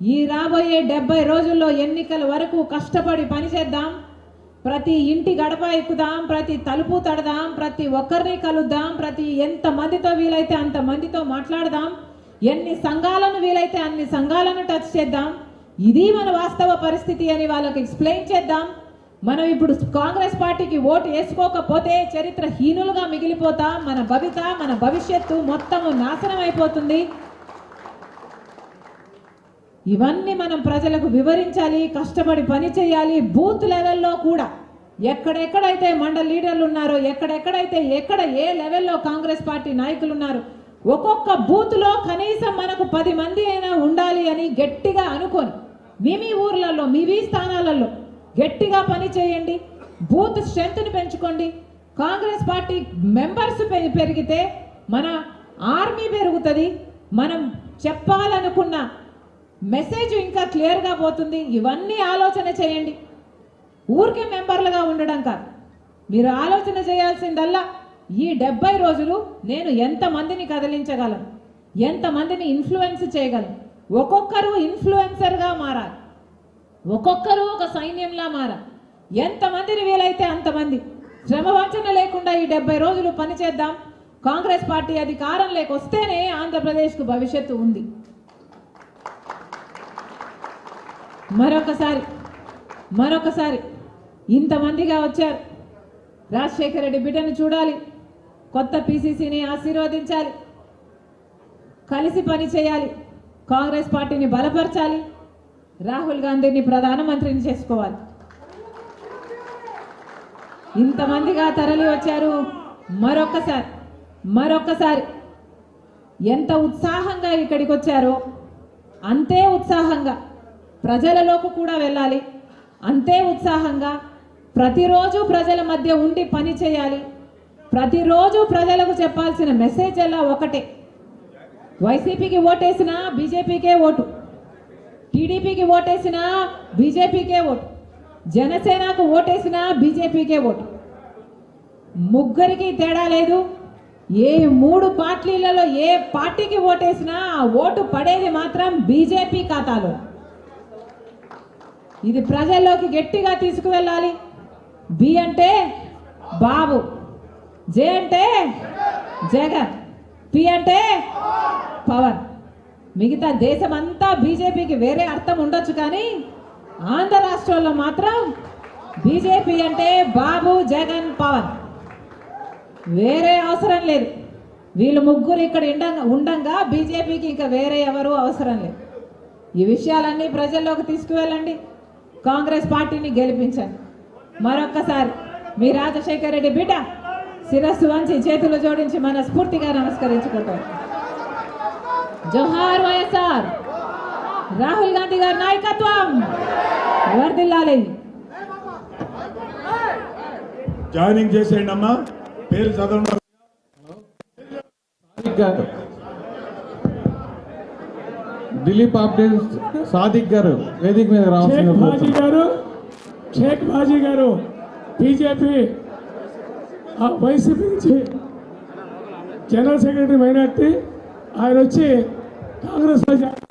ఈ రాబోయే డెబ్బై రోజుల్లో ఎన్నికల వరకు కష్టపడి పనిచేద్దాం. ప్రతి ఇంటి గడప ఎక్కుదాం ప్రతి తలుపు తడదాం ప్రతి ఒక్కరిని కలుద్దాం ప్రతి ఎంత మందితో వీలైతే అంత మందితో మాట్లాడదాం. ఎన్ని సంఘాలను వీలైతే అన్ని సంఘాలను టచ్ చేద్దాం. ఇది మన వాస్తవ పరిస్థితి అని వాళ్ళకి ఎక్స్ప్లెయిన్ చేద్దాం. మనం ఇప్పుడు కాంగ్రెస్ పార్టీకి ఓటు వేసుకోకపోతే చరిత్ర హీనులుగా మిగిలిపోతాం మన భవిత మన భవిష్యత్తు మొత్తము నాశనం అయిపోతుంది. ఇవన్నీ మనం ప్రజలకు వివరించాలి కష్టపడి పని చేయాలి బూత్ లెవెల్లో కూడా. ఎక్కడెక్కడైతే మండల లీడర్లు ఉన్నారో ఎక్కడెక్కడైతే ఎక్కడ ఏ లెవెల్లో కాంగ్రెస్ పార్టీ నాయకులు ఉన్నారు ఒక్కొక్క బూత్లో కనీసం మనకు పది మంది అయినా ఉండాలి అని గట్టిగా అనుకొని. మీ మీ ఊర్లలో మీ మీ స్థానాలలో గట్టిగా పని చేయండి బూత్ స్ట్రెంత్ని పెంచుకోండి. కాంగ్రెస్ పార్టీ మెంబర్స్ పె- పెరిగితే మన ఆర్మీ పెరుగుతుంది. మనం చెప్పాలనుకున్న మెసేజ్ ఇంకా క్లియర్గా పోతుంది. ఇవన్నీ ఆలోచన చేయండి. ఊరికే మెంబర్లుగా ఉండడం కాదు. మీరు ఆలోచన చేయాల్సిందల్లా ఈ డెబ్బై రోజులు నేను ఎంతమందిని కదిలించగలను? ఎంతమందిని ఇన్ఫ్లుయెన్స్ చేయగలను? ఒక్కొక్కరు ఇన్ఫ్లుయెన్సర్గా మారాలి. ఒక్కొక్కరు ఒక సైన్యంలా మారాలి. ఎంతమందిని వీలైతే అంతమంది శ్రమ వంచన లేకుండా ఈ డెబ్బై రోజులు పనిచేద్దాం. కాంగ్రెస్ పార్టీ అధికారం లేకొస్తేనే ఆంధ్రప్రదేశ్కు భవిష్యత్తు ఉంది. మరొకసారి మరొకసారి ఇంతమందిగా వచ్చారు. రాజశేఖర రెడ్డి బిడ్డను చూడాలి కొత్త పిసిసిని ఆశీర్వదించాలి కలిసి పని చేయాలి కాంగ్రెస్ పార్టీని బలపరచాలి రాహుల్ గాంధీని ప్రధానమంత్రిని చేసుకోవాలి. ఇంతమందిగా తరలి వచ్చారు మరొక్కసారి మరొక్కసారి ఎంత ఉత్సాహంగా ఇక్కడికి వచ్చారో అంతే ఉత్సాహంగా ప్రజలలోకి కూడా వెళ్ళాలి. అంతే ఉత్సాహంగా ప్రతిరోజు ప్రజల మధ్య ఉండి పని చేయాలి. ప్రతిరోజు ప్రజలకు చెప్పాల్సిన మెసేజ్ ఎలా ఒకటే. వైసీపీకి ఓటేసినా బీజేపీకే ఓటు. టీడీపీకి ఓటేసినా బీజేపీకే ఓటు. జనసేనకు ఓటేసినా బీజేపీకే ఓటు. ముగ్గురికి తేడా లేదు. ఏ మూడు పార్టీలలో ఏ పార్టీకి ఓటేసినా ఆ ఓటు పడేది మాత్రం బీజేపీ ఖాతాలో. ఇది ప్రజల్లోకి గట్టిగా తీసుకువెళ్ళాలి. బి అంటే బాబు జే అంటే జగన్ పి అంటే పవన్. మిగతా దేశం అంతా బీజేపీకి వేరే అర్థం ఉండొచ్చు కానీ ఆంధ్ర రాష్ట్రంలో మాత్రం బీజేపీ అంటే బాబు జగన్ పవన్. వేరే అవసరం లేదు. వీళ్ళు ముగ్గురు ఇక్కడ ఉండగా ఉండంగా బీజేపీకి ఇంకా వేరే ఎవరు అవసరం లేదు. ఈ విషయాలన్నీ ప్రజల్లోకి తీసుకువెళ్ళండి. కాంగ్రెస్ పార్టీని గెలిపించండి. మరొక్కసారి మీ రాజశేఖర రెడ్డి బిడ్డ శిరస్సు వంచి చేతులు జోడించి మన స్ఫూర్తిగా నమస్కరించుకుంటారు. జోహార్ వైఎస్ఆర్ రాహుల్ గాంధీ గారి నాయకత్వం. వర్దిల్లాలి జాయినింగ్ చేసేయండి అమ్మా. పేరు చదవండి. దిలీప్ అప్డేట్ సాదిక్ గారు వేదిక మీద బాజీ గారు షేక్ బాజీ గారు బీజేపీ వైసీపీ నుంచి జనరల్ సెక్రటరీ మైనార్టీ ఆయన వచ్చి కాంగ్రెస్లో